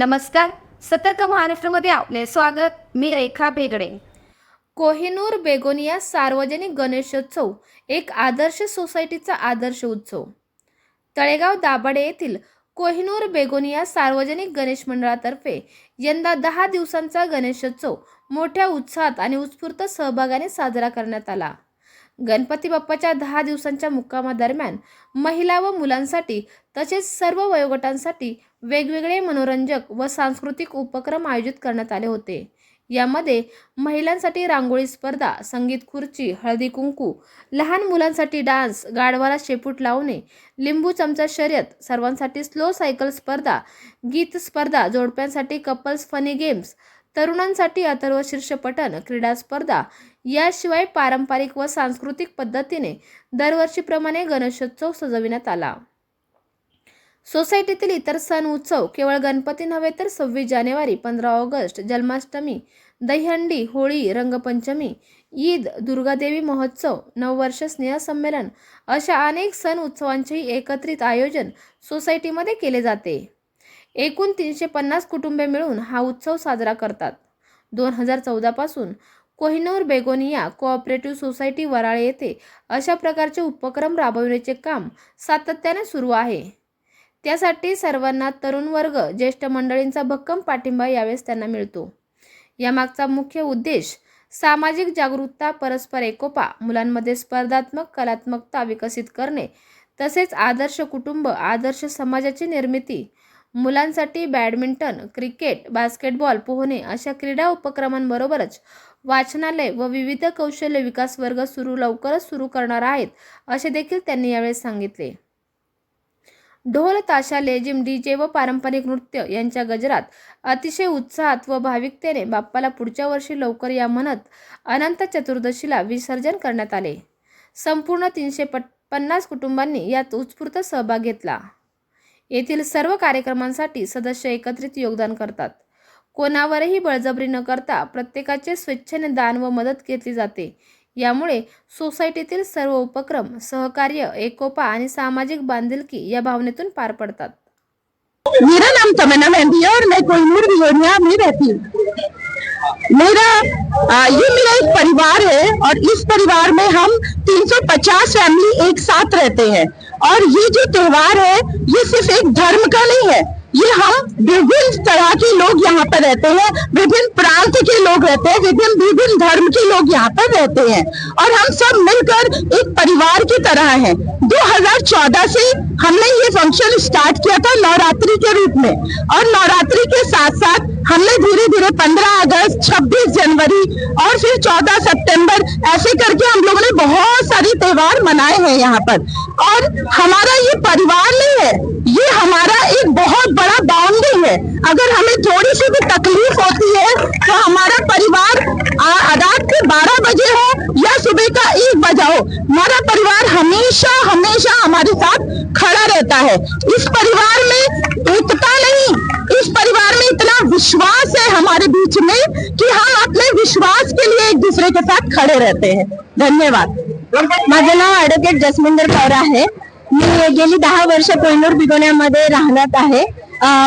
नमस्कार. सतर्क महाराष्ट्रामध्ये आपले स्वागत. मी रेखा भेगडे. कोहिनूर बेगोनिया सार्वजनिक गणेशोत्सव एक आदर्श सोसायटीचा आदर्श उत्सव. तळेगाव दाभाडे येथील कोहिनूर बेगोनिया सार्वजनिक गणेश मंडळातर्फे यंदा दहा दिवसांचा गणेशोत्सव मोठ्या उत्साहात आणि उत्स्फूर्त सहभागाने साजरा करण्यात आला. गणपती बाप्पाच्या दहा दिवसांच्या मुक्कामादरम्यान महिला व मुलांसाठी तसेच सर्व वयोगटांसाठी वेगवेगळे मनोरंजक व सांस्कृतिक उपक्रम आयोजित करण्यात आले होते. यामध्ये महिलांसाठी रांगोळी स्पर्धा संगीत खुर्ची हळदी कुंकू लहान मुलांसाठी डान्स गाढवाला शेपूट लावणे लिंबू चमचा शर्यत सर्वांसाठी स्लो सायकल स्पर्धा गीत स्पर्धा जोडप्यांसाठी कपल्स फनी गेम्स तरुणांसाठी अथर्व शीर्षपठण क्रीडा स्पर्धा याशिवाय पारंपरिक व सांस्कृतिक पद्धतीने दरवर्षीप्रमाणे गणेशोत्सव सजविण्यात आला. सोसायटीतील इतर सण उत्सव केवळ गणपती नव्हे तर सव्वीस जानेवारी पंधरा ऑगस्ट जन्माष्टमी दहीहंडी होळी रंगपंचमी ईद दुर्गादेवी महोत्सव नववर्ष स्नेहसंमेलन अशा अनेक सण उत्सवांचेही एकत्रित आयोजन सोसायटीमध्ये केले जाते. एकूण तीनशे पन्नास कुटुंबे मिळून हा उत्सव साजरा करतात. दोन हजार चौदापासून Kohinoor Begonia cooperative society Varale येथे अशा प्रकारचे उपक्रम राबविण्याचे काम सातत्याने सुरू आहे. त्यासाठी सर्वांना तरुण वर्ग ज्येष्ठ मंडळींचा भक्कम पाठिंबा यावेळेस त्यांना मिळतो. यामागचा मुख्य उद्देश सामाजिक जागरूकता परस्पर एकोपा मुलांमध्ये स्पर्धात्मक कलात्मकता विकसित करणे तसेच आदर्श कुटुंब आदर्श समाजाची निर्मिती मुलांसाठी बॅडमिंटन क्रिकेट बास्केटबॉल पोहणे अशा क्रीडा उपक्रमांबरोबरच वाचनालय व विविध कौशल्य विकास वर्ग सुरू लवकरच सुरू करणार आहेत असे देखील त्यांनी यावेळेस सांगितले. ढोल ताशा लेझिम डीजे व पारंपरिक नृत्य यांच्या गजरात अतिशय उत्साहात व भाविकतेने बाप्पाला पुढच्या वर्षी लवकर या म्हणत अनंत चतुर्दशीला विसर्जन करण्यात आले. संपूर्ण तीनशे पट पन्नास कुटुंबांनी यात उत्स्फूर्त सहभाग घेतला. येथील सर्व कार्यक्रमांसाठी सदस्य एकत्रित योगदान करतात. कोणावरही बळजबरी न करता प्रत्येकाचे स्वेच्छेने दान व मदत घेतली जाते. यामुळे सोसायटीतील सर्व उपक्रम सहकार्य एकोपा आणि सामाजिक बांधिलकी या भावनेतून पार पडतात. मेरा नाम तमन्ना मेहंदी है और मैं कोहिनूर बिलोनिया में रहती हूँ। मेरा आ, ये मेरा एक परिवार है और इस परिवार में हम 350 फैमिली एक साथ रहते हैं। और ये जो त्योहार है, ये सिर्फ़ एक धर्म का नहीं है। ये हम विभिन्न तरह के लोग यहाँ पर रहते हैं, विभिन्न प्रांत के लोग रहते हैं, विभिन्न विभिन्न धर्म के लोग यहाँ पर रहते हैं। और हम सब मिलकर एक परिवार की तरह हैं। 2014 से हमने ये फ़ंक्शन स्टार्ट किया था नवरात्रि के रूप में। और नवरात्रि के साथ साथ हमने धीरे धीरे 15 अगस्त 26 जनवरी और फिर 14 सितंबर ऐसे करके हम लोगों ने बहुत सारे त्योहार मनाए हैं यहाँ पर। और हमारा ये परिवार नहीं है, ये हमारा एक बहुत बड़ा बाउंड्री है। अगर हमें थोड़ी सी भी तकलीफ़ होती है तो हमारा परिवार रात के 12 बजे हो या सुबह का एक बजा हो, हमारा परिवार हमेशा हमेशा हमारे साथ खड़ा रहता है। इस परिवार में एकता नहीं, इस परिवार में इतना विश्वास है हमारे बीच में कि हम अपने विश्वास के लिए एक दूसरे के साथ खड़े रहते हैं। धन्यवाद। माझं नाव ॲडव्होकेट जसमिंदर कौर आहे. मी गेली दहा वर्ष कोयनूर बिगोण्यामध्ये राहण्यात आहे.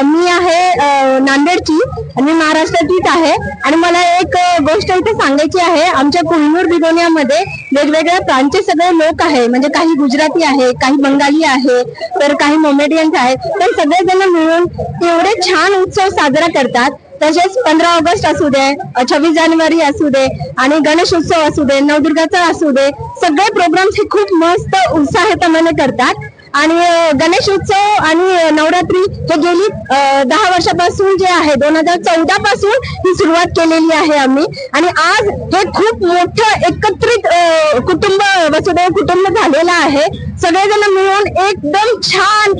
मी आहे नांदेडची आणि मी महाराष्ट्रातीच आहे. आणि मला एक गोष्ट इथे सांगायची आहे. आमच्या कोहिनूर बिगोण्यामध्ये वेगवेगळ्या प्रांतचे सगळे लोक आहे. म्हणजे काही गुजराती आहे काही बंगाली आहे तर काही मोमेडियन्स आहेत. तर सगळेजण मिळून एवढे छान उत्सव साजरा करतात. तसेच पंधरा ऑगस्ट असू दे छव्वीस जानेवारी असू दे आणि गणेश उत्सव असू दे नवदुर्गाचा असू दे सगळे प्रोग्राम्स हे खूप मस्त उत्साहतमाने करतात. आणि गणेशोत्सव गणेश उत्सव आणि नवरात्री हे गेली दहा वर्षापासून जे आहे दोन हजार चौदा पासून ही सुरुवात केलेली आहे आम्ही. आणि आज हे खूप मोठं एकत्रित सगळं कुटुंब झालेलं आहे. सगळेजण मिळून एकदम छान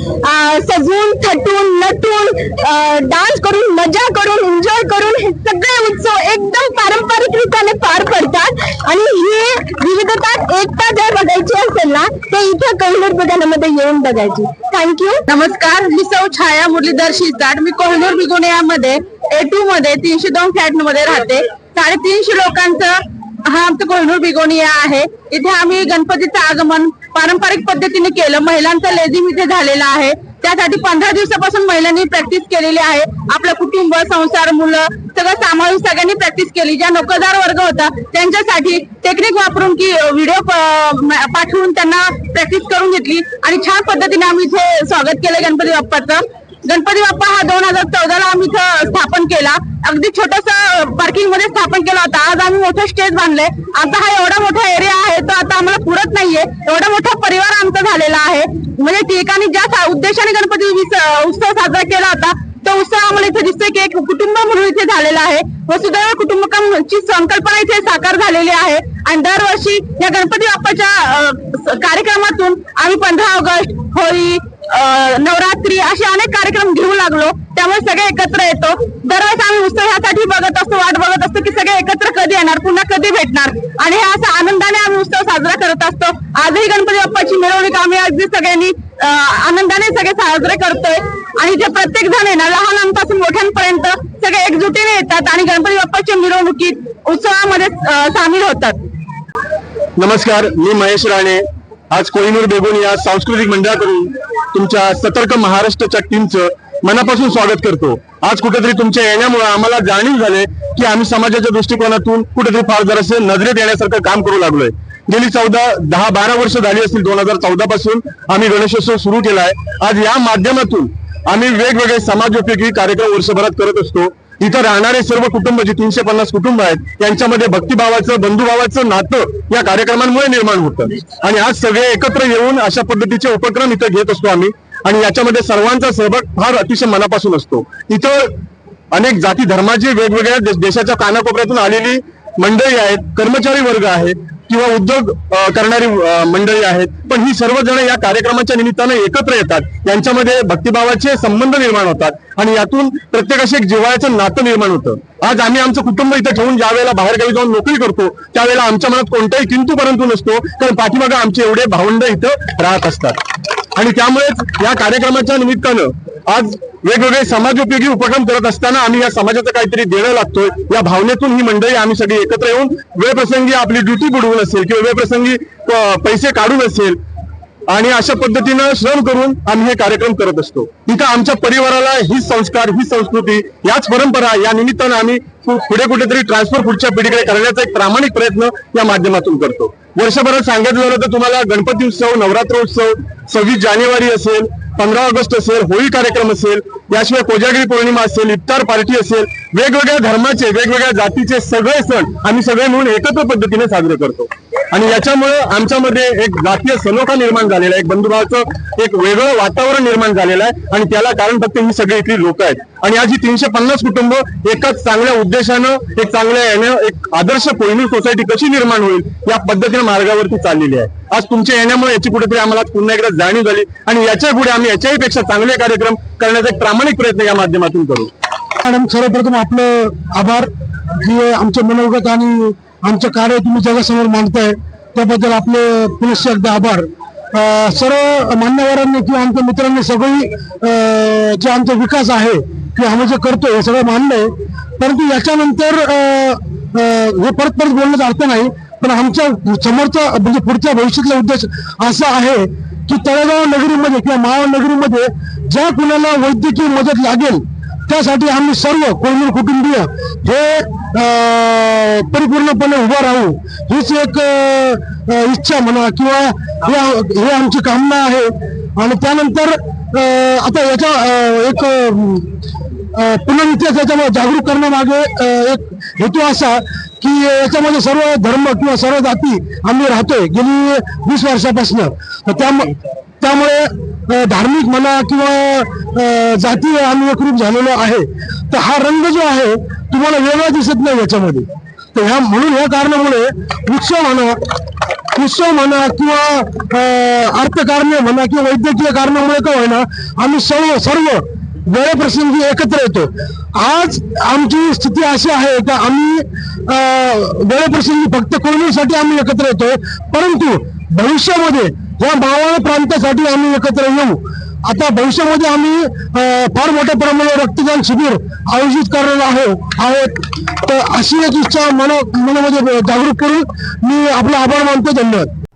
सजून थटून नटून डान्स करून मजा करून एन्जॉय करून हे सगळे उत्सव एकदम पारंपरिक रीतीने पार पडतात. आणि ही विविधता एकता जर बघायची असेल ना ते इथे कोहिनूर बिगोण्यामध्ये येऊन बघायची. थँक्यू नमस्कार मी सौ छाया मुरलीधर शिरसाट. मी कोहिनूर बिगोण्यामध्ये ए टू मध्ये तीनशे दोन फ्लॅटमध्ये राहते. साडेतीनशे लोकांचं हा आमचं कोहिनूर बिगोनिया आहे. इथे आम्ही गणपतीचं आगमन पारंपरिक पद्धतीने केलं. महिलांचा लेझिम इथे झालेला आहे. त्यासाठी पंधरा दिवसापासून महिलांनी प्रॅक्टिस केलेली आहे. आपलं कुटुंब संसार मुलं सगळं सामावून सगळ्यांनी प्रॅक्टिस केली. ज्या नोकरदार वर्ग होता त्यांच्यासाठी टेक्निक वापरून की व्हिडिओ पाठवून त्यांना प्रॅक्टिस करून घेतली. आणि छान पद्धतीने आम्ही इथे स्वागत केलं गणपती बाप्पाचं. गणपती बाप्पा हा दोन हजार चौदाला आम्ही इथं स्थापन केला. अगदी छोटस पार्किंगमध्ये स्थापन केला होता. आज आम्ही मोठं स्टेज बांधलंय. आता हा एवढा मोठा एरिया आहे तो आता आम्हाला पुरत नाहीये. एवढा मोठा परिवार आमचा झालेला आहे. म्हणजे ठिकाणी ज्या सा- उद्देशाने गणपती उत्सव साजरा केला होता तो उत्सव आम्हाला इथे दिसतोय की एक कुटुंब म्हणून इथे झालेला आहे. वसुधैव कुटुंबकमची संकल्पना इथे साकार झालेली आहे. आणि दरवर्षी या गणपती बाप्पाच्या कार्यक्रमातून आम्ही पंधरा ऑगस्ट होळी नवरात्री असे अनेक कार्यक्रम घेऊ लागलो. त्यामुळे सगळे एकत्र येतो. दरवेळेस आम्ही उत्सव ह्यासाठी बघत असतो वाट बघत असतो की सगळे एकत्र कधी येणार पुन्हा कधी भेटणार? आणि हे असा आनंदाने आम्ही उत्सव साजरा करत असतो. आजही गणपती बाप्पाची मिरवणूक आम्ही अगदी सगळ्यांनी आनंदाने सगळे साजरे करतोय. आणि जे प्रत्येक जण आहे ना लहानांपासून मोठ्यांपर्यंत सगळे एकजुटीने येतात आणि गणपती बाप्पाच्या मिरवणुकीत उत्सवामध्ये सामील होतात. नमस्कार मी महेश राणे. आज कोहिनूर बेगून या सांस्कृतिक मंडळाकडून तुमच्या सतर्क महाराष्ट्राच्या टीमचं मनापासून स्वागत करतो. आज कुठेतरी तुमच्या येण्यामुळे आम्हाला जाणीव झाले की आम्ही समाजाच्या दृष्टिकोनातून कुठेतरी फार जरासे नजरेत येण्यासारखं काम करू लागलोय. गेली चौदा दहा बारा वर्ष झाली असतील दोन हजार चौदा पासून आम्ही गणेशोत्सव सुरू केला आहे आज या माध्यमातून आम्ही वेगवेगळे समाजोपयोगी कार्यक्रम वर्षभरात करत असतो. इथं राहणारे सर्व कुटुंब जे तीनशे पन्नास कुटुंब आहेत यांच्यामध्ये भक्तिभावाचं बंधुभावाचं नातं या कार्यक्रमांमुळे निर्माण होतं. आणि आज सगळे एकत्र येऊन अशा पद्धतीचे उपक्रम इथं घेत असतो आम्ही. आणि याच्यामध्ये सर्वांचा सहभाग फार अतिशय मनापासून असतो. इथं अनेक जाती धर्माची वेगवेगळ्या देशाच्या कानाकोपऱ्यातून आलेली मंडळी आहेत कर्मचारी वर्ग आहे किंवा उद्योग करणारी मंडळी आहेत. पण ही सर्वजण या कार्यक्रमाच्या निमित्तानं एकत्र येतात. यांच्यामध्ये भक्तिभावाचे संबंध निर्माण होतात. आणि यातून प्रत्येकाशी एक जिव्हाळ्याचं नातं निर्माण होतं. आज आम्ही आमचं कुटुंब इथं ठेवून ज्या वेळेला बाहेरगावी जाऊन नोकरी करतो त्यावेळेला आमच्या मनात कोणताही किंतू परंतु नसतो. कारण पाठीमागं आमचे एवढे भावंड इथं राहत असतात. आणि त्यामुळेच या कार्यक्रमाच्या निमित्तानं आज वेगवेगळे समाजोपयोगी उपक्रम करत असताना आम्ही या समाजाचं काहीतरी देणं लागतोय. या भावनेतून ही मंडळी आम्ही सगळी एकत्र येऊन वेळप्रसंगी आपली ड्युटी बुडवून असेल किंवा वेळप्रसंगी पैसे काढून असेल आणि अशा पद्धतीनं श्रम करून आम्ही हे कार्यक्रम करत असतो. इथं आमच्या परिवाराला ही संस्कार ही संस्कृती याच परंपरा या निमित्तानं आम्ही पुढे कुठेतरी ट्रान्सफर पुढच्या पिढीकडे करण्याचा एक प्रामाणिक प्रयत्न या माध्यमातून करतो. वर्षभरात सांगितलं होतं तर तुम्हाला गणपती उत्सव नवरात्र उत्सव सव्वीस जानेवारी असेल पंधरा ऑगस्ट असेल होळी कार्यक्रम असेल याशिवाय कोजागिरी पौर्णिमा असेल इफ्तार पार्टी असेल वेगवेगळ्या धर्माचे वेगवेगळ्या जातीचे सगळे सण आम्ही सगळे मिळून एकत्र पद्धतीने साजरे करतो. आणि याच्यामुळे आमच्यामध्ये एक जातीय सलोखा निर्माण झालेला आहे एक बंधुभावाचं एक वेगळं वातावरण निर्माण झालेलं आहे आणि त्याला कारण फक्त ही सगळी इथली लोक आहेत. आणि आज ही तीनशे पन्नास कुटुंब एकाच चांगल्या उद्देशानं एक चांगल्या यानं एक आदर्श कोहिनूर सोसायटी कशी निर्माण होईल या पद्धतीने मार्गावरती चाललेली आहे. आज तुमच्या येण्यामुळे याची कुठेतरी आम्हाला पुन्हा एकदा जाणीव झाली. आणि याच्यापुढे आम्ही याच्याही पेक्षा चांगले कार्यक्रम करण्याचा एक प्रामाणिक प्रयत्न या माध्यमातून करू. मॅडम सर्वप्रथम आपलं आभार. की आमचे मनोगत आणि आमचं कार्य तुम्ही जगासमोर मांडताय त्याबद्दल आपले पुनश्च एकदा आभार. अं, सर्व मान्यवरांनी किंवा आमच्या मित्रांनी सगळी अं, जे आमचा विकास आहे किंवा आम्ही जे करतोय हे सगळं मानलंय परंतु याच्यानंतर अं, अं, हे परत परत बोलण्याचा अर्थ नाही. पण आमच्या समोरचा म्हणजे पुढच्या भविष्यातला उद्देश असा आहे की तळेगाव नगरीमध्ये किंवा मावळ नगरीमध्ये ज्या कुणाला वैद्यकीय मदत लागेल त्यासाठी आम्ही सर्व कोहिनूर कुटुंबीय हे परिपूर्णपणे उभं राहू हीच एक इच्छा म्हणा किंवा हे हे आमची कामना आहे. आणि त्यानंतर आता याच्या एक अं, अं, पुनर्विकास जागरूक करण्यामागे एक हेतू असा की याच्यामध्ये सर्व धर्म किंवा सर्व जाती आम्ही राहतोय गेली वीस वर्षापासून. त्यामुळे त्यामुळे धार्मिक म्हणा किंवा जाती जातीय आम्ही एकरूप झालेलो आहे. तर हा रंग जो आहे तुम्हाला वेगळा दिसत नाही याच्यामध्ये. तर ह्या म्हणून ह्या कारणामुळे उत्सव म्हणा उत्सव म्हणा किंवा अं, अर्थकारणे म्हणा किंवा वैद्यकीय कारणामुळे का होईना आम्ही सर्व सर्व वेळेप्रसंगी एकत्र येतो. आज आमची स्थिती अशी आहे का आम्ही अं, वेळेप्रसंगी फक्त कोणीसाठी आम्ही एकत्र येतो परंतु भविष्यामध्ये या मावळ प्रांतासाठी आम्ही एकत्र येऊ. आता भविष्यामध्ये आम्ही फार मोठ्या प्रमाणावर रक्तदान शिबिर आयोजित करणार आहोत आहोत. तर अशी एक इच्छा मना मनामध्ये जागरूक करून मी आपला आभार मानतो. धन्यवाद.